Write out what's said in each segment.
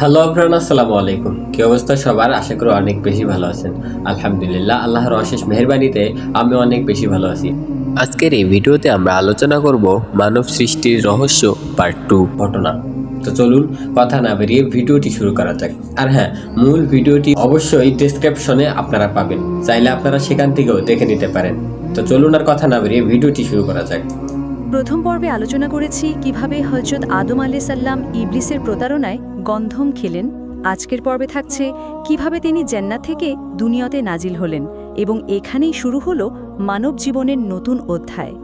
Hello Afran আসসালামু আলাইকুম। কি অবস্থা সবার? আশা করি অনেক বেশি ভালো আছেন। আলহামদুলিল্লাহ, আল্লাহর অশেষ মেহরবানিতে আমি অনেক বেশি ভালো আছি। আজকের এই ভিডিওতে আমরা আলোচনা করব মানব সৃষ্টির রহস্য পার্ট টু ঘটনা। তো চলুন, কথা না বেরিয়ে ভিডিওটি শুরু করা যাক। আর হ্যাঁ মূল ভিডিওটি অবশ্যই ডেসক্রিপশনে আপনারা পাবেন। চাইলে আপনারা সেখান থেকেও দেখে নিতে পারেন। তো চলুন আর কথা না বেরিয়ে ভিডিওটি শুরু করা যাক। প্রথম পর্বে আলোচনা করেছি কীভাবে হজরত আদম আলি সাল্লাম ইবলিসের প্রতারণায় গন্ধম খেলেন। আজকের পর্বে থাকছে কীভাবে তিনি জান্নাত থেকে দুনিয়াতে নাজিল হলেন এবং এখানেই শুরু হল মানব জীবনের নতুন অধ্যায়।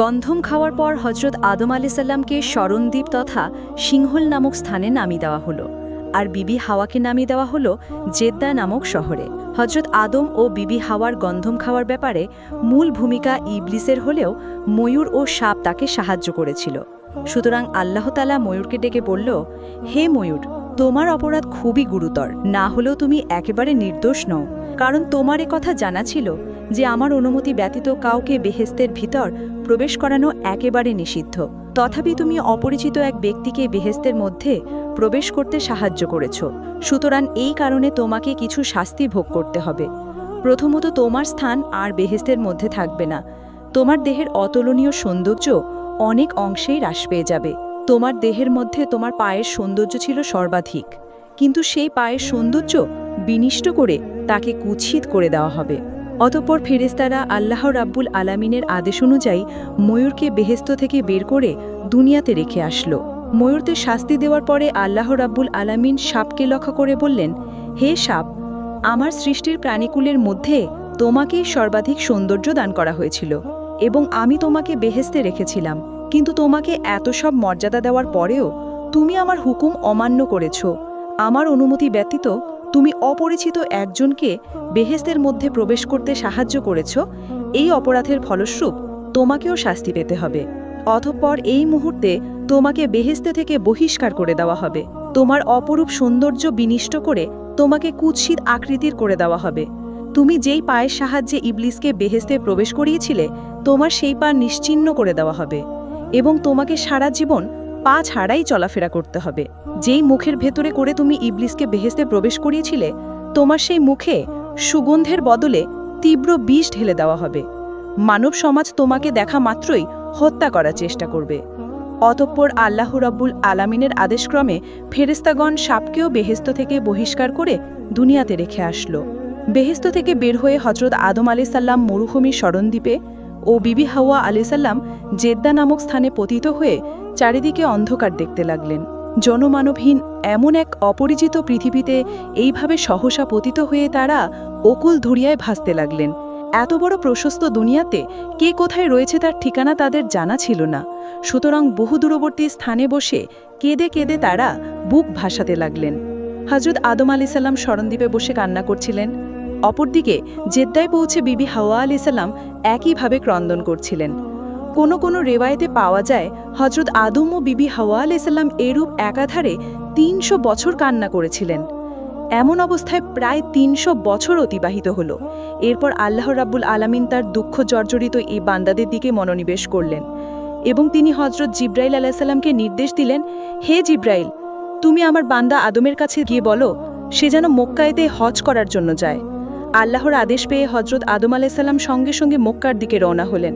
গন্ধম খাওয়ার পর হজরত আদম আলি সাল্লামকে স্মরণদ্বীপ তথা সিংহল নামক স্থানে নামিয়ে দেওয়া হলো। আর বিবি হাওয়াকে নামিয়ে দেওয়া হলো জেদ্দা নামক শহরে। হজরত আদম ও বিবি হাওয়ার গন্ধম খাওয়ার ব্যাপারে মূল ভূমিকা ইবলিসের হলেও ময়ূর ও সাপ তাকে সাহায্য করেছিল। সুতরাং আল্লাহতালা ময়ূরকে ডেকে বলল, হে ময়ূর, তোমার অপরাধ খুবই গুরুতর। না হলেও তুমি একেবারে নির্দোষ নও। কারণ তোমার কথা জানা ছিল যে আমার অনুমতি ব্যতীত কাউকে বেহেস্তের ভিতর প্রবেশ করানো একেবারে নিষিদ্ধ। তথাপি তুমি অপরিচিত এক ব্যক্তিকে বেহেস্তের মধ্যে প্রবেশ করতে সাহায্য করেছ। সুতরাং এই কারণে তোমাকে কিছু শাস্তি ভোগ করতে হবে। প্রথমত তোমার স্থান আর বেহেস্তের মধ্যে থাকবে না। তোমার দেহের অতুলনীয় সৌন্দর্য অনেক অংশেই হ্রাস পেয়ে যাবে। তোমার দেহের মধ্যে তোমার পায়ের সৌন্দর্য ছিল সর্বাধিক। কিন্তু সেই পায়ের সৌন্দর্য বিনিষ্ট করে তাকে কুৎসিত করে দেওয়া হবে। অতঃপর ফেরেস্তারা আল্লাহ রাব্বুল আলামিনের আদেশ অনুযায়ী ময়ূরকে বেহেস্ত থেকে বের করে দুনিয়াতে রেখে আসলো। ময়ূরদের শাস্তি দেওয়ার পরে আল্লাহ রাব্বুল আলামিন সাপকে লক্ষ্য করে বললেন, হে সাপ, আমার সৃষ্টির প্রাণীকুলের মধ্যে তোমাকেই সর্বাধিক সৌন্দর্য দান করা হয়েছিল এবং আমি তোমাকে বেহেস্তে রেখেছিলাম। কিন্তু তোমাকে এত সব মর্যাদা দেওয়ার পরেও তুমি আমার হুকুম অমান্য করেছ। আমার অনুমতি ব্যতীত তুমি অপরিচিত একজনকে বেহেস্তের মধ্যে প্রবেশ করতে সাহায্য করেছ। এই অপরাধের ফলস্বরূপ তোমাকেও শাস্তি পেতে হবে। অতঃপর এই মুহূর্তে তোমাকে বেহেস্তে থেকে বহিষ্কার করে দেওয়া হবে। তোমার অপরূপ সৌন্দর্য বিনিষ্ট করে তোমাকে কুৎসিত আকৃতির করে দেওয়া হবে। তুমি যেই পায়ের সাহায্যে ইবলিসকে বেহেস্তে প্রবেশ করিয়েছিলে, তোমার সেই পা নিশ্চিহ্ন করে দেওয়া হবে। এবং তোমাকে সারা জীবন পা ছাড়াই চলাফেরা করতে হবে। যেই মুখের ভেতরে করে তুমি ইবলিসকে বেহেস্তে প্রবেশ করিয়েছিলে, তোমার সেই মুখে সুগন্ধের বদলে তীব্র বিষ ঢেলে দেওয়া হবে। মানব সমাজ তোমাকে দেখা মাত্রই হত্যা করার চেষ্টা করবে। অতঃপর আল্লাহ রাব্বুল আলামিনের আদেশক্রমে ফেরেস্তাগণ সাপকেও বেহেস্ত থেকে বহিষ্কার করে দুনিয়াতে রেখে আসলো। বেহেস্ত থেকে বের হয়ে হজরত আদম আলি সাল্লাম মরুভূমির স্মরণদ্বীপে ও বিবি হাওয়া আলি সাল্লাম জেদ্দা নামক স্থানে পতিত হয়ে চারিদিকে অন্ধকার দেখতে লাগলেন। জনমানবহীন এমন এক অপরিচিত পৃথিবীতে এইভাবে সহসা পতিত হয়ে তারা অকুল ধরিয়ায় ভাসতে লাগলেন। এত বড় প্রশস্ত দুনিয়াতে কে কোথায় রয়েছে তার ঠিকানা তাদের জানা ছিল না। সুতরাং বহু দূরবর্তী স্থানে বসে কেঁদে কেঁদে তারা বুক ভাসাতে লাগলেন। হজরত আদম আলি সাল্লাম স্মরণদ্বীপে বসে কান্না করছিলেন। অপরদিকে জেদ্দায় পৌঁছে বিবি হাওয়া আলি সাল্লাম একইভাবে ক্রন্দন করছিলেন। কোনো কোনো রেওয়ায়েতে পাওয়া যায় হজরত আদম ও বিবি হাওয়া আলি সাল্লাম এরূপ একাধারে তিনশো বছর কান্না করেছিলেন। এমন অবস্থায় প্রায় তিনশো বছর অতিবাহিত হল। এরপর আল্লাহ রাব্বুল আলামিন তার দুঃখ জর্জরিত এই বান্দাদের দিকে মনোনিবেশ করলেন এবং তিনি হজরত জিব্রাইল আলাহিসাল্লামকে নির্দেশ দিলেন, হে জিব্রাইল, তুমি আমার বান্দা আদমের কাছে গিয়ে বলো, সে যেন মক্কায়েতে হজ করার জন্য যায়। আল্লাহর আদেশ পেয়ে হজরত আদম আলাইসাল্লাম সঙ্গে সঙ্গে মক্কার দিকে রওনা হলেন।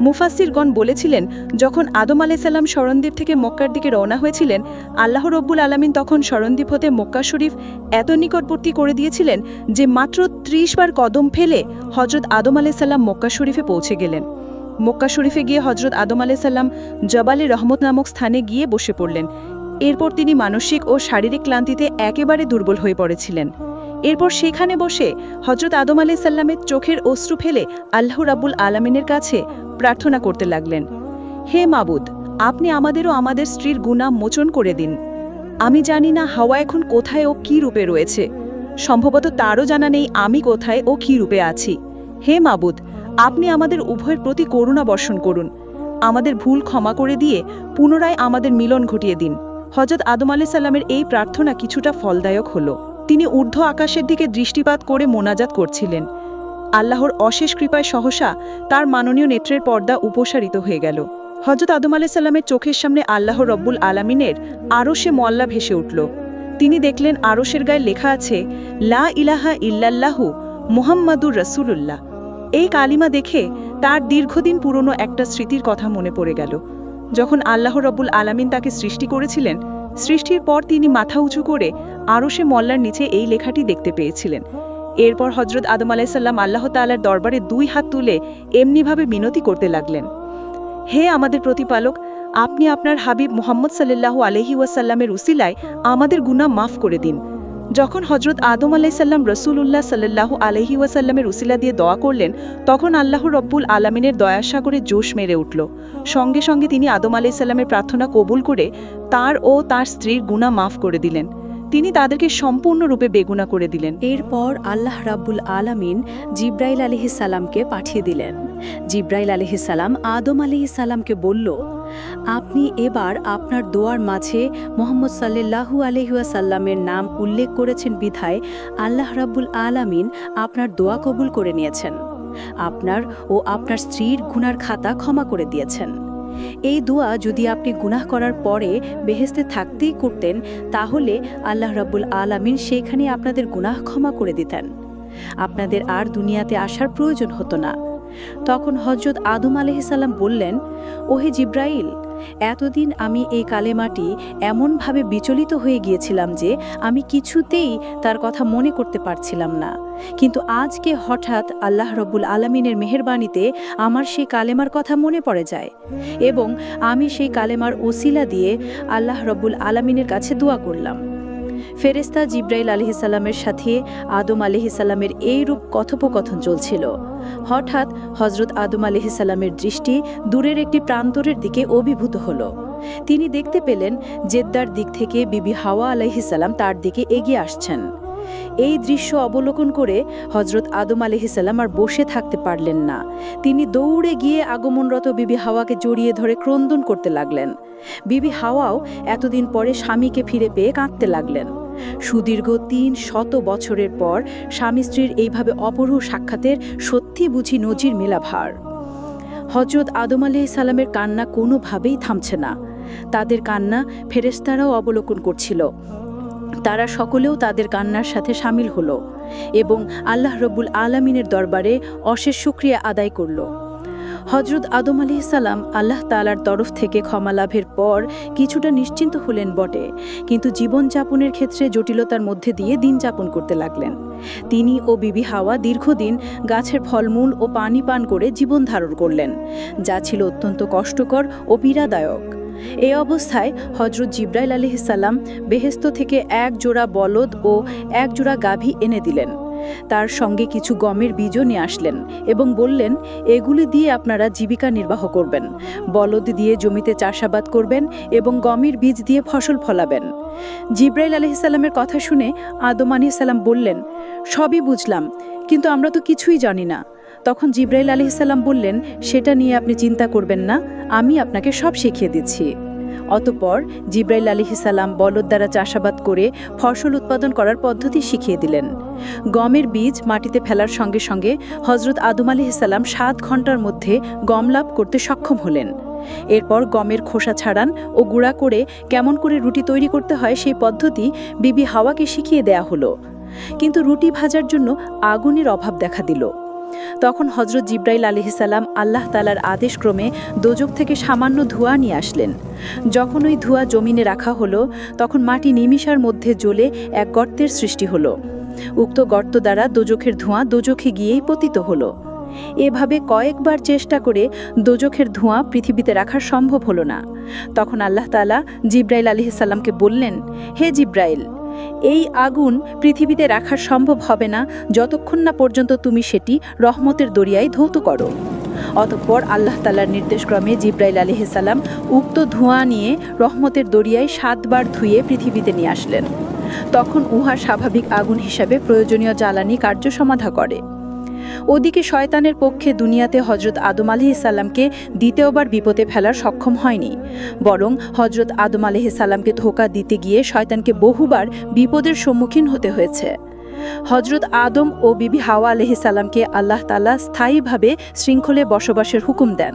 মুফাসিরগণ বলেছিলেন, যখন আদম আলাইসাল্লাম স্মরণদ্বীপ থেকে মক্কার দিকে রওনা হয়েছিলেন, আল্লাহ রব্বুল আলমিন তখন স্মরণদ্বীপ হতে মক্কা শরীফ এত নিকটবর্তী করে দিয়েছিলেন যে মাত্র ত্রিশ বার কদম ফেলে হজরত আদম আলাইসাল্লাম মক্কা শরীফে পৌঁছে গেলেন। মক্কা শরীফে গিয়ে হজরত আদম আলাইসাল্লাম জবালে রহমত নামক স্থানে গিয়ে বসে পড়লেন। এরপর তিনি মানসিক ও শারীরিক ক্লান্তিতে একেবারে দুর্বল হয়ে পড়েছিলেন। এরপর সেখানে বসে হজরত আদম আলি সাল্লামের চোখের অশ্রু ফেলে আল্লাহ রাব্বুল আলমিনের কাছে প্রার্থনা করতে লাগলেন, হে মাবুদ, আপনি আমাদেরও আমাদের স্ত্রীর গুণা মোচন করে দিন। আমি জানি না হাওয়া এখন কোথায় ও কী রূপে রয়েছে। সম্ভবত তারও জানা নেই আমি কোথায় ও কী রূপে আছি। হে মাবুদ, আপনি আমাদের উভয়ের প্রতি করুণা বর্ষণ করুন। আমাদের ভুল ক্ষমা করে দিয়ে পুনরায় আমাদের মিলন ঘটিয়ে দিন। হজরত আদম আলি সাল্লামের এই প্রার্থনা কিছুটা ফলদায়ক হল। তিনি ঊর্ধ্ব আকাশের দিকে দৃষ্টিপাত করে মোনাজাত করছিলেন। আল্লাহর অশেষ কৃপায় সহসা তার মাননীয় নেত্রের পর্দা উপসারিত হয়ে গেল। হজরত আদম আলি সাল্লামের চোখের সামনে আল্লাহ রব্বুল আলামিনের আরও সে মল্লা ভেসে উঠল। তিনি দেখলেন আরশের গায়ে লেখা আছে, লা ইলাহা ইল্লাল্লাহু মুহাম্মাদুর রসুলুল্লাহ। এই কালিমা দেখে তার দীর্ঘদিন পুরনো একটা স্মৃতির কথা মনে পড়ে গেল। যখন আল্লাহ রব্বুল আলামিন তাকে সৃষ্টি করেছিলেন, সৃষ্টির পর তিনি মাথা উঁচু করে আরশে মল্লার নিচে এই লেখাটি দেখতে পেয়েছিলেন। এরপর হজরত আদম আলাইসাল্লাম আল্লাহ তাআলার দরবারে দুই হাত তুলে এমনিভাবে মিনতি করতে লাগলেন। হে আমাদের প্রতিপালক, আপনি আপনার হাবিব মোহাম্মদ সাল্লাল্লাহু আলহি ওয়াসাল্লামের উসিলায় আমাদের গুনাহ মাফ করে দিন। যখন হজরত আদম আলাইসাল্লাম রসুল্লাহ সাল্লাল্লাহু আলহি ওয়াসাল্লামের উসিলা দিয়ে দোয়া করলেন, তখন আল্লাহ রব্বুল আলামিনের দয়াসাগরে জোশ মেরে উঠল। সঙ্গে সঙ্গে তিনি আদম আলাইসাল্লামের প্রার্থনা কবুল করে তার ও তার স্ত্রীর গুনাহ মাফ করে দিলেন। তিনি তাদেরকে সম্পূর্ণরূপে বেগুনা করে দিলেন। এরপর আল্লাহ রাব্বুল আলামিন জিব্রাইল সালামকে পাঠিয়ে দিলেন। জিব্রাইল সালাম আদম সালামকে বলল, আপনি এবার আপনার দোয়ার মাঝে মোহাম্মদ সাল্লাল্লাহু আলহিউসাল্লামের নাম উল্লেখ করেছেন বিধায় আল্লাহ রাব্বুল আলামিন আপনার দোয়া কবুল করে নিয়েছেন। আপনার ও আপনার স্ত্রীর গুনার খাতা ক্ষমা করে দিয়েছেন। এই দোয়া যদি আপনি গুনাহ করার পরে বেহেস্তে থাকতেই করতেন, তাহলে আল্লাহ রাব্বুল আলামিন সেইখানে আপনাদের গুনাহ ক্ষমা করে দিতেন। আপনাদের আর দুনিয়াতে আসার প্রয়োজন হতো না। তখন হজরত আদম আলহিসাল্লাম বললেন, ওহে জিব্রাইল এতদিন আমি এই কালেমাটি এমনভাবে বিচলিত হয়ে গিয়েছিলাম যে আমি কিছুতেই তার কথা মনে করতে পারছিলাম না। কিন্তু আজকে হঠাৎ আল্লাহ রব্বুল আলমিনের মেহরবানিতে আমার সেই কালেমার কথা মনে পড়ে যায় এবং আমি সেই কালেমার ওসিলা দিয়ে আল্লাহ রব্বুল আলমিনের কাছে দোয়া করলাম। ফেরেস্তা জিব্রাইল আলহিসাল্লামের সাথে আদম আলহিসাল্লামের এইরূপ কথোপকথন চলছিল। হঠাৎ হজরত আদম আলহিসাল্লামের দৃষ্টি দূরের একটি প্রান্তরের দিকে অভিভূত হল। তিনি দেখতে পেলেন জেদ্দার দিক থেকে বিবি হাওয়া আলহিসাল্লাম তার দিকে এগিয়ে আসছেন। এই দৃশ্য অবলোকন করে হজরত আদম আলহিসাল্লাম আর বসে থাকতে পারলেন না। তিনি দৌড়ে গিয়ে আগমনরত বিবি হাওয়াকে জড়িয়ে ধরে ক্রন্দন করতে লাগলেন। বিবি হাওয়াও এতদিন পরে স্বামীকে ফিরে পেয়ে কাঁদতে লাগলেন। সুদীর্ঘ তিন শত বছরের পর স্বামী স্ত্রীর এইভাবে অপরূপ সাক্ষাতের সত্যি বুঝি নজির মেলা ভার হজরত আদম আলাহ সালামের কান্না কোনোভাবেই থামছে না। তাদের কান্না ফেরেস্তারাও অবলোকন করছিল। তারা সকলেও তাদের কান্নার সাথে সামিল হলো এবং আল্লাহ রব্বুল আলমিনের দরবারে অশেষ শুক্রিয়া আদায় করল। হজরত আদম আলি সালাম আল্লাহ তালার তরফ থেকে ক্ষমা লাভের পর কিছুটা নিশ্চিন্ত হলেন বটে। কিন্তু জীবনযাপনের ক্ষেত্রে জটিলতার মধ্যে দিয়ে দিন যাপন করতে লাগলেন। তিনি ও বিবি হাওয়া দীর্ঘদিন গাছের ফলমূল ও পানি পান করে জীবন ধারণ করলেন, যা ছিল অত্যন্ত কষ্টকর ও পীড়াদায়ক। এ অবস্থায় হজরত জিব্রাইল আলহিসাল্লাম বেহেস্ত থেকে এক জোড়া বলদ ও এক জোড়া গাভী এনে দিলেন। তার সঙ্গে কিছু গমের বীজও নিয়ে আসলেন এবং বললেন, এগুলি দিয়ে আপনারা জীবিকা নির্বাহ করবেন। বলদ দিয়ে জমিতে চাষাবাদ করবেন এবং গমের বীজ দিয়ে ফসল ফলাবেন। জিব্রাইল আলহিসাল্লামের কথা শুনে আদম আলহিসাল্লাম বললেন, সবই বুঝলাম, কিন্তু আমরা তো কিছুই জানি না। তখন জিব্রাইল আলহিসাল্লাম বললেন, সেটা নিয়ে আপনি চিন্তা করবেন না, আমি আপনাকে সব শিখিয়ে দিচ্ছি। অতপর জিব্রাইল আলহিসাল্লাম বলদ দ্বারা চাষাবাদ করে ফসল উৎপাদন করার পদ্ধতি শিখিয়ে দিলেন। গমের বীজ মাটিতে ফেলার সঙ্গে সঙ্গে হজরত আদম আলহিসাল্লাম সাত ঘণ্টার মধ্যে গম লাভ করতে সক্ষম হলেন। এরপর গমের খোসা ছাড়ান ও গুঁড়া করে কেমন করে রুটি তৈরি করতে হয় সেই পদ্ধতি বিবি হাওয়াকে শিখিয়ে দেয়া হলো। কিন্তু রুটি ভাজার জন্য আগুনের অভাব দেখা দিল। তখন হজরত জিব্রাইল আলহিসাল্লাম আল্লাহ তালার আদেশক্রমে দোজক থেকে সামান্য ধোঁয়া নিয়ে আসলেন। যখন ওই ধোঁয়া জমিনে রাখা হলো, তখন মাটি নিমিষার মধ্যে জ্বলে এক গর্তের সৃষ্টি হলো। উক্ত গর্ত দ্বারা দোজখের ধোঁয়া দোজখে গিয়েই পতিত হলো। এভাবে কয়েকবার চেষ্টা করে দোজখের ধোঁয়া পৃথিবীতে রাখা সম্ভব হলো না। তখন আল্লাহ তালা জিব্রাইল আলহিসাল্লামকে বললেন, হে জিব্রাইল এই আগুন পৃথিবীতে রাখা সম্ভব হবে না যতক্ষণ না পর্যন্ত তুমি সেটি রহমতের দরিয়ায় ধৌত করো। অতঃপর আল্লাহ তালার নির্দেশক্রমে জিব্রাইল আলহিসাল্লাম উক্ত ধোঁয়া নিয়ে রহমতের দরিয়ায় সাতবার ধুয়ে পৃথিবীতে নিয়ে আসলেন। তখন উহা স্বাভাবিক আগুন হিসাবে প্রয়োজনীয় জ্বালানি কার্য সমাধা করে। ওদিকে শয়তানের পক্ষে দুনিয়াতে হজরত আদম আলি ইসাল্লামকে দ্বিতীয়বার বিপদে ফেলার সক্ষম হয়নি। বরং হজরত আদম আলি ইসাল্লামকে ধোকা দিতে গিয়ে শয়তানকে বহুবার বিপদের সম্মুখীন হতে হয়েছে। হজরত আদম ও বিবি হাওয়া আলহিসাল্লামকে আল্লাহ তালা স্থায়ীভাবে শৃঙ্খলে বসবাসের হুকুম দেন।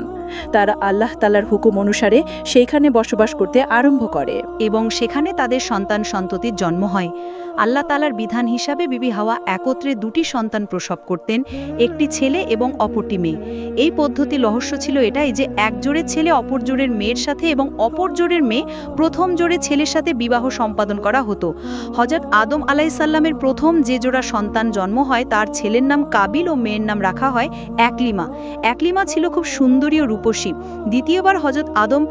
তারা আল্লাহ তালার হুকুম অনুসারে সেইখানে বসবাস করতে আরম্ভ করে। এবং সেখানে তাদের সন্তান সন্ততির জন্ম হয়। আল্লাহ তালার বিধান হিসাবে বিবি হাওয়া একত্রে দুটি সন্তান প্রসব করতেন, একটি ছেলে এবং অপরটি মেয়ে। এই পদ্ধতি রহস্য ছিল এটাই যে এক জোড়ের ছেলে অপর জোরের মেয়ের সাথে এবং অপর জোরের মেয়ে প্রথম জোরে ছেলের সাথে বিবাহ সম্পাদন করা হতো। হজরত আদম আলাইসাল্লামের প্রথম যে জোড়া সন্তান জন্ম হয়, তার ছেলের নাম কাবিল ও মেয়ের নাম রাখা হয় একলিমা। একলিমা ছিল খুব সুন্দরী ও রূপসী। দ্বিতীয়বার হজরত আদম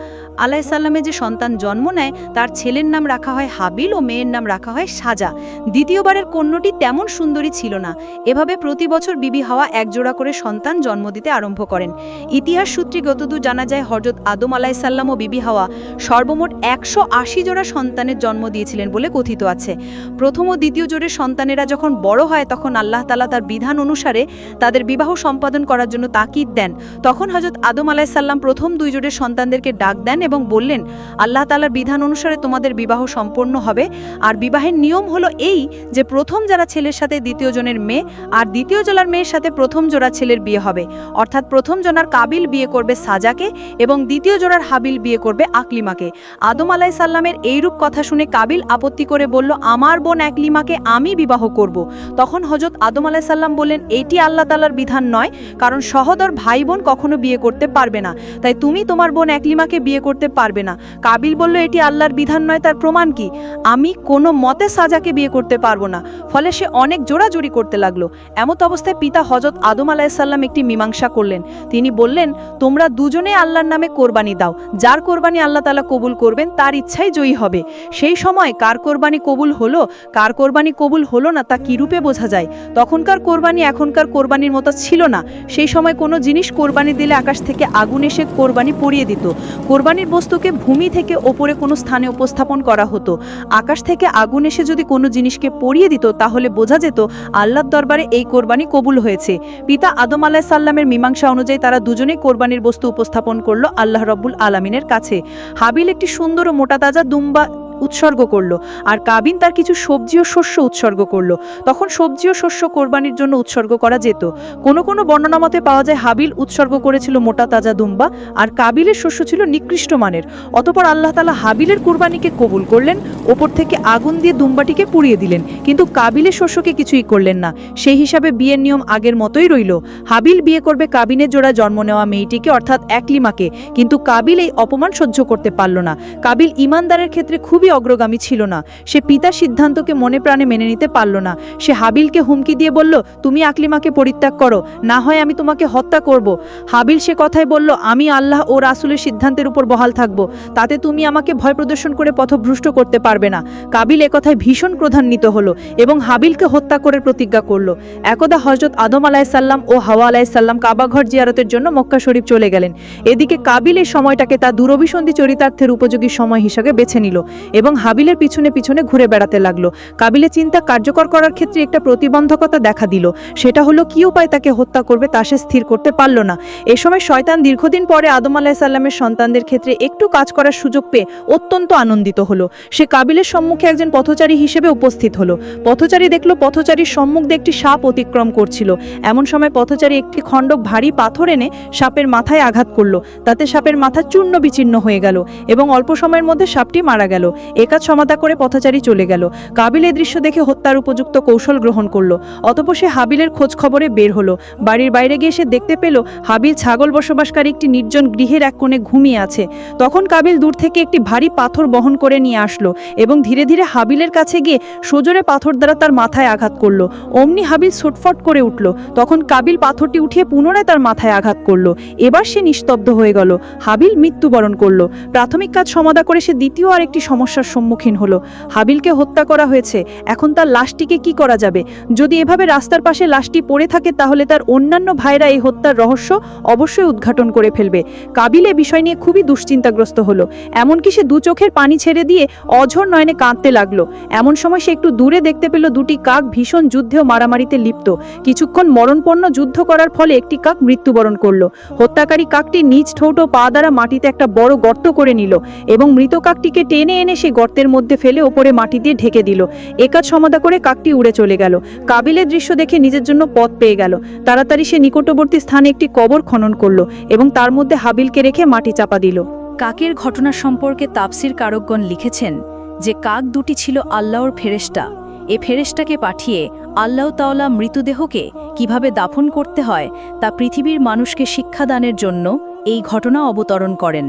আলাইসাল্লামের যে সন্তান জন্ম নেয়, তার ছেলের নাম রাখা হয় হাবিল ও মেয়ের নাম রাখা হয় সাজা। দ্বিতীয়বারের কন্যটি তেমন সুন্দরী ছিল না। এভাবে প্রতি বছর বিবি হাওয়া একজোড়া করে সন্তান জন্ম দিতে আরম্ভ করেন। ইতিহাস সূত্রে গতদূর জানা যায় হজরত আদম আলাইসাল্লাম ও বিবি হাওয়া সর্বমোট একশো আশি জোড়া সন্তানের জন্ম দিয়েছিলেন বলে কথিত আছে। প্রথম ও দ্বিতীয় জোড়ের সন্তানেরা যখন বড় হয় তখন আল্লাহ তালা তার বিধান অনুসারে তাদের বিবাহ সম্পাদন করার জন্য তাকিদ দেন। তখন হজরত আদম আলাইসাল্লাম প্রথম দুই জোড়ের সন্তানদেরকে ডাক দেন এবং বললেন, আল্লাহ তালার বিধান অনুসারে তোমাদের বিবাহ সম্পন্ন হবে। আর বিবাহের নিয়ম হলো এই যে প্রথম যারা ছেলের সাথে দ্বিতীয় জনের মেয়ে, আর দ্বিতীয় জোড়ার মেয়ের সাথে প্রথম জোড়া ছেলের বিয়ে হবে। অর্থাৎ প্রথম জনার কাবিল বিয়ে করবে সাজাকে এবং দ্বিতীয় জোড়ার হাবিল বিয়ে করবে আকলিমাকে। আদম আলাই সাল্লামের এইরূপ কথা শুনে কাবিল আপত্তি করে বলল, আমার বোন একলিমাকে আমি বিবাহ করব। তখন হজরত আদম আলাই সাল্লাম বললেন, এইটি আল্লাহ তালার বিধান নয়, কারণ সহদর ভাই বোন কখনো বিয়ে করতে পারবে না। তাই তুমি তোমার বোন একলিমাকে বিয়ে করতে পারবে না। কাবিল বলল, এটি আল্লাহর বিধান নয়, তার প্রমাণ কি? আমি কোনো মতে সাজাকে বিয়ে করতে পারব না। ফলে সে অনেক জোড়াজুড়ি করতে লাগল। এমত অবস্থায় পিতা হজরত আদম আলাহিসাল্লাম একটি মীমাংসা করলেন। তিনি বললেন, তোমরা দুজনে আল্লাহর নামে কোরবানি দাও। যার কোরবানি আল্লাহ তালা কবুল করবেন, তার ইচ্ছাই জয়ী হবে। সেই সময় কার কোরবানি কবুল হলো, কার কোরবানি কবুল হলো না তা কি রূপে বোঝা যায়? তখনকার কোরবানি এখনকার কোরবানির মতো ছিল না। সেই সময় কোনো জিনিস কোরবানি দিলে আকাশ থেকে আগুন এসে কোরবানি পরিয়ে দিত। কোরবানির বস্তুকে ভূমি থেকে ওপরে কোনো স্থানে উপস্থাপন করা হতো। আকাশ থেকে আগুন এসে যদি কোনো জিনিসকে পরিয়ে দিত, তাহলে বোঝা যেত আল্লাহর দরবারে এই কোরবানি কবুল হয়েছে। পিতা আদম আলাহ সাল্লামের মীমাংসা অনুযায়ী তারা দুজনেই কোরবানির বস্তু উপস্থাপন করল আল্লাহ রব্বুল আলমিনের কাছে। হাবিল একটি সুন্দর ও মোটা তাজা দুম্বা উৎসর্গ করল। আর কাবিন তার কিছু সবজি ও শস্য উৎসর্গ করল। তখন সবজি ও শস্য কোরবানির জন্য উৎসর্গ করা যেত। কোনো কোনো বর্ণনা মতে পাওয়া যায় হাবিল উৎসর্গ করেছিল মোটা তাজা দুম্বা আর কাবিলের শস্য ছিল নিকৃষ্ট মানের। অতপর আল্লাহ তালা হাবিলের কুরবানিকে কবুল করলেন, ওপর থেকে আগুন দিয়ে দুম্বাটিকে পুড়িয়ে দিলেন। কিন্তু কাবিলের শস্যকে কিছুই করলেন না। সেই হিসাবে বিয়ের নিয়ম আগের মতোই রইল। হাবিল বিয়ে করবে কাবিনের জোড়া জন্ম নেওয়া মেয়েটিকে, অর্থাৎ একলিমাকে। কিন্তু কাবিল এই অপমান সহ্য করতে পারল না। কাবিল ইমানদারের ক্ষেত্রে খুবই অগ্রগামী ছিল না। সে পিতার সিদ্ধান্তকে মনে প্রাণে মেনে নিতে পারল না। সে হাবিলকে হুমকি দিয়ে বলল, তুমি আকলিমাকে পরিত্যাগ করো, না হয় আমি তোমাকে হত্যা করব। হাবিল সে কথায় বলল, আমি আল্লাহ ও রাসুলের সিদ্ধান্তের উপর বহাল থাকব। তাতে তুমি আমাকে ভয় প্রদর্শন করে পথভ্রষ্ট করতে পারবে না। কাবিল একথায় ভীষণ ক্রধান্বিত হলো এবং হাবিলকে হত্যা করে প্রতিজ্ঞা করল। একদা হজরত আদম আলাইসাল্লাম ও হাওয়া আলাইসাল্লাম কাবাঘর জিয়ারতের জন্য মক্কা শরীফ চলে গেলেন। এদিকে কাবিল এই সময়টাকে তার দূরভিসন্ধি চরিতার্থের উপযোগী সময় হিসাবে বেছে নিল। এবং হাবিলের পিছনে পিছনে ঘুরে বেড়াতে লাগল। কাবিলের চিন্তা কার্যকর করার ক্ষেত্রে একটা প্রতিবন্ধকতা দেখা দিল। সেটা হলো, কি উপায় তাকে হত্যা করবে তা সে স্থির করতে পারল না। এ সময় শয়তান দীর্ঘদিন পরে আদম আলাহিসাল্লামের সন্তানদের ক্ষেত্রে একটু কাজ করার সুযোগ পেয়ে অত্যন্ত আনন্দিত হলো। সে কাবিলের সম্মুখে একজন পথচারী হিসেবে উপস্থিত হলো। পথচারী দেখল, পথচারীর সম্মুখ দিয়ে একটি সাপ অতিক্রম করছিল। এমন সময় পথচারী একটি খণ্ড ভারী পাথর এনে সাপের মাথায় আঘাত করল। তাতে সাপের মাথা চূর্ণ বিচীর্ণ হয়ে গেল এবং অল্প সময়ের মধ্যে সাপটি মারা গেল। একাজ সমাধা করে পথচারী চলে গেল। কাবিল দৃশ্য দেখে হত্যার উপযুক্ত কৌশল গ্রহণ করল। অতপর সে হাবিলের খোঁজ খবরে বের হলো। বাড়ির বাইরে গিয়ে সে দেখতে পেল, হাবিল ছাগল বসবাসকারী একটি নির্জন গৃহের এক কোণে ঘুমিয়ে আছে। তখন কাবিল দূর থেকে একটি ভারী পাথর বহন করে নিয়ে আসলো এবং ধীরে ধীরে হাবিলের কাছে গিয়ে সজোরে পাথর দ্বারা তার মাথায় আঘাত করল। অমনি হাবিল ছুটফট করে উঠল। তখন কাবিল পাথরটি উঠিয়ে পুনরায় তার মাথায় আঘাত করল। এবার সে নিস্তব্ধ হয়ে গেল। হাবিল মৃত্যুবরণ করল। প্রাথমিক কাজ সমাধা করে সে দ্বিতীয় আর একটি সমস্যার সম্মুখীন হলো। হাবিলকে হত্যা করা হয়েছে। এখন তার লাশটিকে কি করা যাবে? যদি এভাবে রাস্তার পাশে লাশটি পড়ে থাকে তাহলে তার অন্যান্য ভাইরা এই হত্যার রহস্য অবশ্যই উদ্ঘাটন করে ফেলবে। কাবিল এ বিষয় নিয়ে খুবই দুশ্চিন্তাগ্রস্ত হলো। এমনকি সে দু চোখের পানি ছেড়ে দিয়ে অঝর নয়নে কাঁদতে লাগল। এমন সময় সে একটু দূরে দেখতে পেল দুটি কাক ভীষণ যুদ্ধেও মারামারিতে লিপ্ত। কিছুক্ষণ মরণপন্ন যুদ্ধ করার ফলে একটি কাক মৃত্যুবরণ করল। হত্যাকারী কাকটি নিজ ঠোঁট পা দ্বারা মাটিতে একটা বড় গর্ত করে নিল এবং মৃত কাকটিকে টেনে এনে সে সেই গর্তের মধ্যে ফেলে ওপরে মাটি দিয়ে ঢেকে দিল। একাজ সমাধা করে কাকটি উড়ে চলে গেল। কাবিলের দৃশ্য দেখে নিজের জন্য পথ পেয়ে গেল। তাড়াতাড়ি সে নিকটবর্তী স্থানে একটি কবর খনন করল এবং তার মধ্যে হাবিলকে রেখে মাটি চাপা দিল। কাকের ঘটনা সম্পর্কে তাপসির কারকগণ লিখেছেন যে, কাক দুটি ছিল আল্লাহর ফেরেশতা। এ ফেরেশতাকে পাঠিয়ে আল্লাহ তাওলা মৃতদেহকে কীভাবে দাফন করতে হয় তা পৃথিবীর মানুষকে শিক্ষাদানের জন্য এই ঘটনা অবতরণ করেন।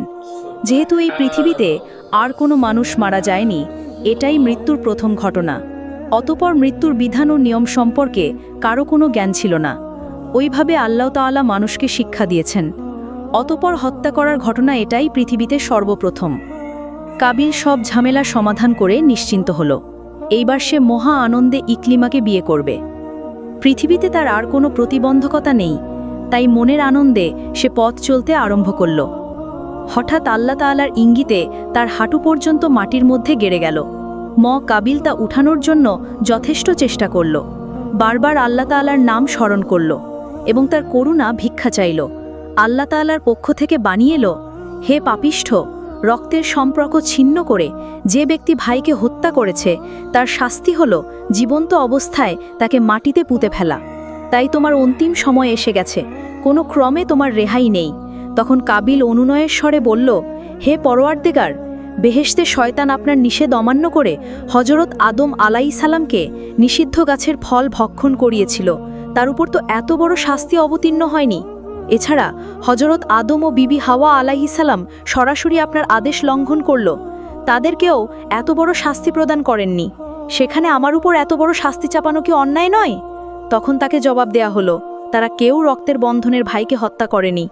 যেহেতু এই পৃথিবীতে আর কোনো মানুষ মারা যায়নি, এটাই মৃত্যুর প্রথম ঘটনা। অতপর মৃত্যুর বিধান ও নিয়ম সম্পর্কে কারও কোনো জ্ঞান ছিল না। ওইভাবে আল্লাহ তাআলা মানুষকে শিক্ষা দিয়েছেন। অতপর হত্যা করার ঘটনা এটাই পৃথিবীতে সর্বপ্রথম। কাবিল সব ঝামেলা সমাধান করে নিশ্চিন্ত হল। এইবার সে মহা আনন্দে ইকলিমাকে বিয়ে করবে। পৃথিবীতে তার আর কোনো প্রতিবন্ধকতা নেই। তাই মনের আনন্দে সে পথ চলতে আরম্ভ করল। হঠাৎ আল্লাহ তাআলার ইঙ্গিতে তার হাঁটু পর্যন্ত মাটির মধ্যে গেড়ে গেল। ম কাবিল তা উঠানোর জন্য যথেষ্ট চেষ্টা করল। বারবার আল্লাহ তাআলার নাম স্মরণ করল এবং তার করুণা ভিক্ষা চাইল। আল্লাহ তাআলার পক্ষ থেকে বানিয়ে এলো, হে পাপিষ্ঠ, রক্তের সম্পর্ক ছিন্ন করে যে ব্যক্তি ভাইকে হত্যা করেছে, তার শাস্তি হল জীবন্ত অবস্থায় তাকে মাটিতে পুঁতে ফেলা। তাই তোমার অন্তিম সময় এসে গেছে। কোনো ক্রমে তোমার রেহাই নেই। তখন কাবিল অনুনয়ের স্বরে বলল, হে পরোয়ারদেগার বেহেশতে শয়তান আপনার নিষেধ অমান্য করে হজরত আদম আলাই সালামকে নিষিদ্ধ গাছের ফল ভক্ষণ করিয়েছিল। তার উপর তো এত বড় শাস্তি অবতীর্ণ হয়নি। এছাড়া হজরত আদম ও বিবি হাওয়া আলাইসালাম সরাসরি আপনার আদেশ লঙ্ঘন করল। তাদেরকেও এত বড় শাস্তি প্রদান করেননি। সেখানে আমার উপর এত বড় শাস্তি চাপানো কি অন্যায় নয়? তখন তাকে জবাব দেয়া হলো, তারা কেউ রক্তের বন্ধনের ভাইকে হত্যা করেনি।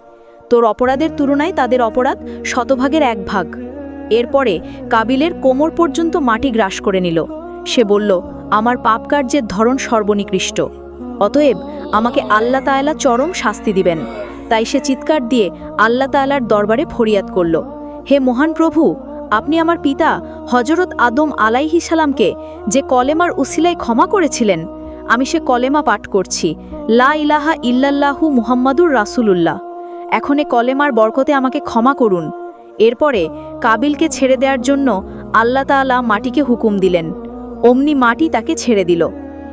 তোর অপরাধের তুলনায় তাদের অপরাধ শতভাগের এক ভাগ। এরপরে কাবিলের কোমর পর্যন্ত মাটি গ্রাস করে নিল। সে বলল, আমার পাপ কার্যের ধরন সর্বনিকৃষ্ট। অতএব আমাকে আল্লাহ তায়ালা চরম শাস্তি দিবেন। তাই সে চিৎকার দিয়ে আল্লাহ তায়ালার দরবারে ফরিয়াদ করল, হে মহান প্রভু, আপনি আমার পিতা হজরত আদম আলাইহি সালামকে যে কলেমার উসিলায় ক্ষমা করেছিলেন আমি সে কলেমা পাঠ করছি। লা ইলাহা ইল্লাল্লাহু মুহাম্মাদুর রাসূলুল্লাহ। এখন এ কলেমার বরকতে আমাকে ক্ষমা করুন। এরপরে কাবিলকে ছেড়ে দেওয়ার জন্য আল্লাহ তাআলা মাটিকে হুকুম দিলেন। অমনি মাটি তাকে ছেড়ে দিল।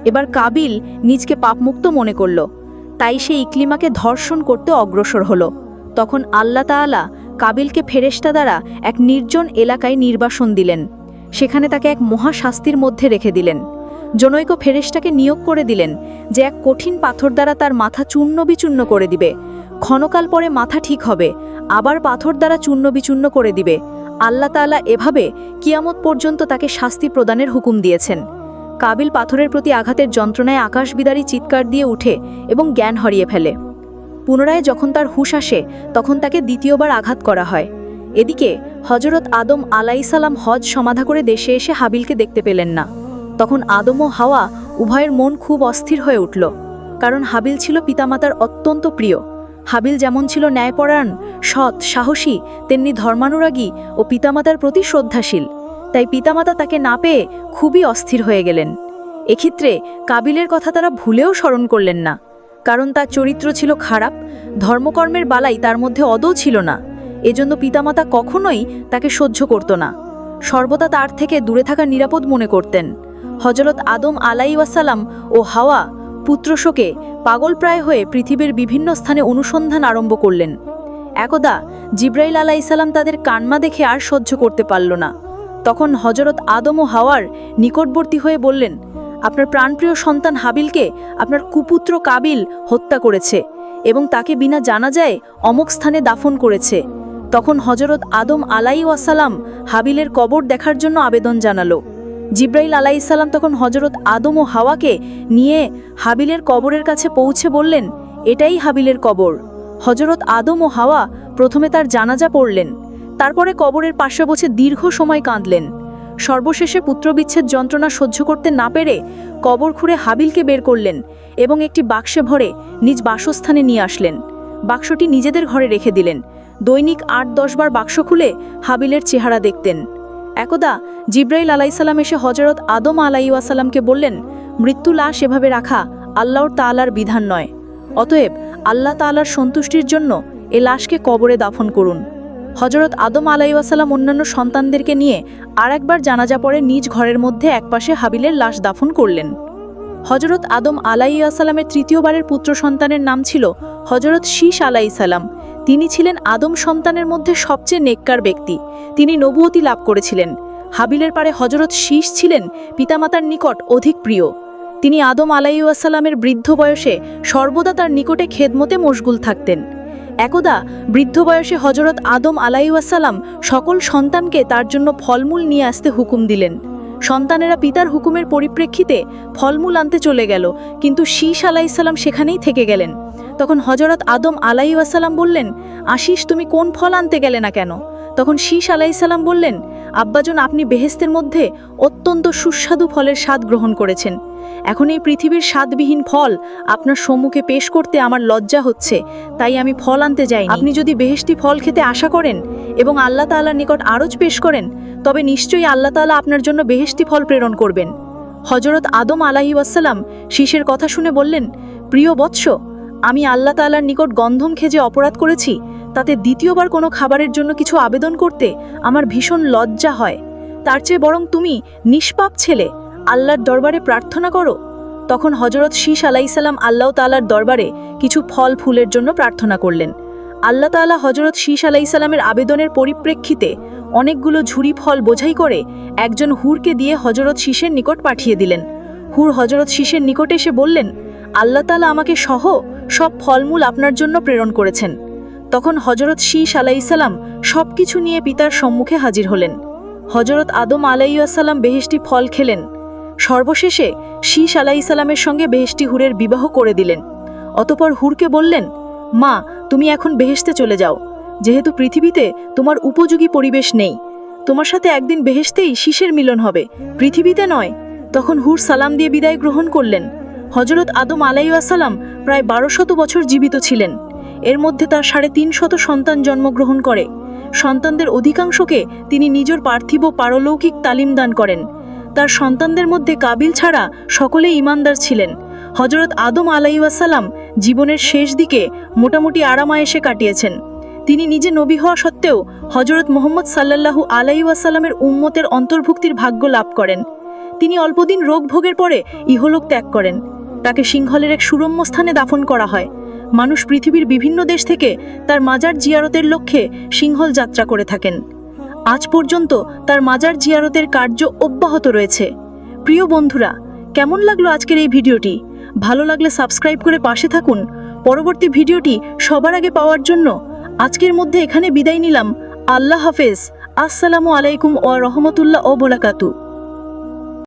এবার কাবিল নিজকে পাপমুক্ত মনে করল। তাই সে ইকলিমাকে ধর্ষণ করতে অগ্রসর হলো। তখন আল্লাহ তাআলা কাবিলকে ফেরেশতা দ্বারা এক নির্জন এলাকায় নির্বাসন দিলেন। সেখানে তাকে এক মহাশাস্তির মধ্যে রেখে দিলেন। জনৈক ফেরেশতাকে নিয়োগ করে দিলেন, যে এক কঠিন পাথর দ্বারা তার মাথা চূর্ণ বিচূর্ণ করে দিবে। ক্ষণকাল পরে মাথা ঠিক হবে, আবার পাথর দ্বারা চূর্ণ বিচূর্ণ করে দিবে। আল্লাহ তাআলা এভাবে কিয়ামত পর্যন্ত তাকে শাস্তি প্রদানের হুকুম দিয়েছেন। কাবিল পাথরের প্রতি আঘাতের যন্ত্রণায় আকাশবিদারী চিৎকার দিয়ে উঠে এবং জ্ঞান হারিয়ে ফেলে। পুনরায় যখন তার হুশ আসে, তখন তাকে দ্বিতীয়বার আঘাত করা হয়। এদিকে হজরত আদম আলাইসালাম হজ সমাধা করে দেশে এসে হাবিলকে দেখতে পেলেন না। তখন আদম ও হাওয়া উভয়ের মন খুব অস্থির হয়ে উঠল, কারণ হাবিল ছিল পিতামাতার অত্যন্ত প্রিয়। হাবিল যেমন ছিল ন্যায়পরায়ণ, সৎ, সাহসী, তেমনি ধর্মানুরাগী ও পিতামাতার প্রতি শ্রদ্ধাশীল। তাই পিতামাতা তাকে না পেয়ে খুবই অস্থির হয়ে গেলেন। এক্ষেত্রে কাবিলের কথা তারা ভুলেও স্মরণ করলেন না, কারণ তার চরিত্র ছিল খারাপ, ধর্মকর্মের বালাই তার মধ্যে অদৌ ছিল না। এজন্য পিতামাতা কখনোই তাকে সহ্য করত না। সর্বদা তার থেকে দূরে থাকা নিরাপদ মনে করতেন। হজরত আদম আলাই ওয়াসালাম ও হাওয়া পুত্রশোকে পাগলপ্রায় হয়ে পৃথিবীর বিভিন্ন স্থানে অনুসন্ধান আরম্ভ করলেন। একদা জিব্রাইল আলাইসাল্লাম তাদের কান্মা দেখে আর সহ্য করতে পারল না। তখন হজরত আদম ও হাওয়ার নিকটবর্তী হয়ে বললেন, আপনার প্রাণপ্রিয় সন্তান হাবিলকে আপনার কুপুত্র কাবিল হত্যা করেছে এবং তাকে বিনা জানা যায় অমুক স্থানে দাফন করেছে। তখন হজরত আদম আলাই ওয়াসালাম হাবিলের কবর দেখার জন্য আবেদন জানালো। জিব্রাইল আলাইসাল্লাম তখন হজরত আদম ও হাওয়াকে নিয়ে হাবিলের কবরের কাছে পৌঁছে বললেন, এটাই হাবিলের কবর। হজরত আদম ও হাওয়া প্রথমে তার জানাজা পড়লেন, তারপরে কবরের পাশে বসে দীর্ঘ সময় কাঁদলেন। সর্বশেষে পুত্রবিচ্ছেদ যন্ত্রণা সহ্য করতে না পেরে কবর খুঁড়ে হাবিলকে বের করলেন এবং একটি বাক্সে ভরে নিজ বাসস্থানে নিয়ে আসলেন। বাক্সটি নিজেদের ঘরে রেখে দিলেন। দৈনিক আট দশবার বাক্স খুলে হাবিলের চেহারা দেখতেন। একদা জিব্রাইল আলাইসাল্লাম এসে হজরত আদম আলাইসাল্লামকে বললেন, মৃত্যু লাশ এভাবে রাখা আল্লাহর তালার বিধান নয়। অতএব আল্লাহ তালার সন্তুষ্টির জন্য এ লাশকে কবরে দাফন করুন। হজরত আদম আলাইসাল্লাম অন্যান্য সন্তানদেরকে নিয়ে আর একবার জানাজা পরে নিজ ঘরের মধ্যে একপাশে হাবিলের লাশ দাফন করলেন। হজরত আদম আলাইসাল্লামের তৃতীয়বারের পুত্র সন্তানের নাম ছিল হজরত শীষ আলাইসাল্লাম তিনি ছিলেন আদম সন্তানের মধ্যে সবচেয়ে নেককার ব্যক্তি। তিনি নবুয়তি লাভ করেছিলেন। হাবিলের পারে হজরত শীষ ছিলেন পিতামাতার নিকট অধিক প্রিয়। তিনি আদম আলাইসাল্লামের বৃদ্ধ বয়সে সর্বদা তার নিকটে খেদমতে মশগুল থাকতেন। একদা বৃদ্ধ বয়সে হজরত আদম আলাইসাল্লাম সকল সন্তানকে তার জন্য ফলমূল নিয়ে আসতে হুকুম দিলেন। সন্তানেরা পিতার হুকুমের পরিপ্রেক্ষিতে ফলমূল আনতে চলে গেল, কিন্তু শীষ আলাইসাল্লাম সেখানেই থেকে গেলেন। তখন হজরত আদম আলাই আলাইসাল্লাম বললেন, আশিস, তুমি কোন ফল আনতে গেলে না কেন? তখন শীষ আলাইসাল্লাম বললেন, আব্বাজন, আপনি বেহেস্তের মধ্যে অত্যন্ত সুস্বাদু ফলের স্বাদ গ্রহণ করেছেন। এখন এই পৃথিবীর স্বাদবিহীন ফল আপনার সম্মুখে পেশ করতে আমার লজ্জা হচ্ছে, তাই আমি ফল আনতে যাই আপনি যদি বেহেস্তি ফল খেতে আশা করেন এবং আল্লাহ তাআলার নিকট আরজ পেশ করেন, তবে নিশ্চয়ই আল্লাহ তাআলা আপনার জন্য বেহেস্তি ফল প্রেরণ করবেন। হজরত আদম আলাহি ওয়াসাল্লাম শীষের কথা শুনে বললেন, প্রিয় বৎস আমি আল্লাহ তাআলার নিকট গন্ধম খেজে অপরাধ করেছি, তাতে দ্বিতীয়বার কোনো খাবারের জন্য কিছু আবেদন করতে আমার ভীষণ লজ্জা হয়। তার চেয়ে বরং তুমি নিষ্পাপ ছেলে, আল্লাহর দরবারে প্রার্থনা করো। তখন হজরত শীষ আলাইসাল্লাম আল্লাহ তালার দরবারে কিছু ফল ফুলের জন্য প্রার্থনা করলেন। আল্লাহ তাআলা হজরত শীষ আলাইসাল্লামের আবেদনের পরিপ্রেক্ষিতে অনেকগুলো ঝুরি ফল বোঝাই করে একজন হুরকে দিয়ে হজরত শীষের নিকট পাঠিয়ে দিলেন। হুর হজরত শীষের নিকট এসে বললেন আল্লাহ তাআলা আমাকে সহ সব ফলমূল আপনার জন্য প্রেরণ করেছেন। তখন হজরত শীষ আলাইসাল্লাম সব কিছু নিয়ে পিতার সম্মুখে হাজির হলেন। হজরত আদম আলাইসাল্লাম বেহেশটি ফল খেলেন। সর্বশেষে শীষ আলাইসাল্লামের সঙ্গে বেহেশটি হুরের বিবাহ করে দিলেন। অতপর হুরকে বললেন, মা, তুমি এখন বেহেশতে চলে যাও। যেহেতু পৃথিবীতে তোমার উপযোগী পরিবেশ নেই, তোমার সাথে একদিন বেহেশতেই শীষের মিলন হবে। পৃথিবীতে নয়। তখন হুর সালাম দিয়ে বিদায় গ্রহণ করলেন। হজরত আদম আলাইসাল্লাম প্রায় বারো শত বছর জীবিত ছিলেন। এর মধ্যে তার সাড়ে তিন শত সন্তান জন্মগ্রহণ করে। সন্তানদের অধিকাংশকে তিনি নিজের পার্থিব পারলৌকিক তালিম দান করেন। তার সন্তানদের মধ্যে কাবিল ছাড়া সকলে ইমানদার ছিলেন। হজরত আদম আলাইসাল্লাম জীবনের শেষ দিকে মোটামুটি আরামায়েসে কাটিয়েছেন। তিনি নিজে নবী হওয়া সত্ত্বেও হজরত মোহাম্মদ সাল্লাল্লাহু আলাইসাল্লামের উম্মতের অন্তর্ভুক্তির ভাগ্য লাভ করেন। তিনি অল্পদিন রোগ ভোগের পরে ইহলোক ত্যাগ করেন। তাকে সিংহলের এক সুরম্য স্থানে দাফন করা হয়। মানুষ পৃথিবীর বিভিন্ন দেশ থেকে তার মাজার জিয়ারতের লক্ষ্যে সিংহল যাত্রা করে থাকেন। আজ পর্যন্ত তার মাজার জিয়ারতের কার্য অব্যাহত রয়েছে। প্রিয় বন্ধুরা, কেমন লাগল আজকের এই ভিডিওটি? ভালো লাগলে সাবস্ক্রাইব করে পাশে থাকুন। পরবর্তী ভিডিওটি সবার আগে পাওয়ার জন্য আজকের মধ্যে এখানে বিদায় নিলাম। আল্লাহ হাফেজ। আসসালামু আলাইকুম ও রহমতুল্লাহ ও বোলাকাতু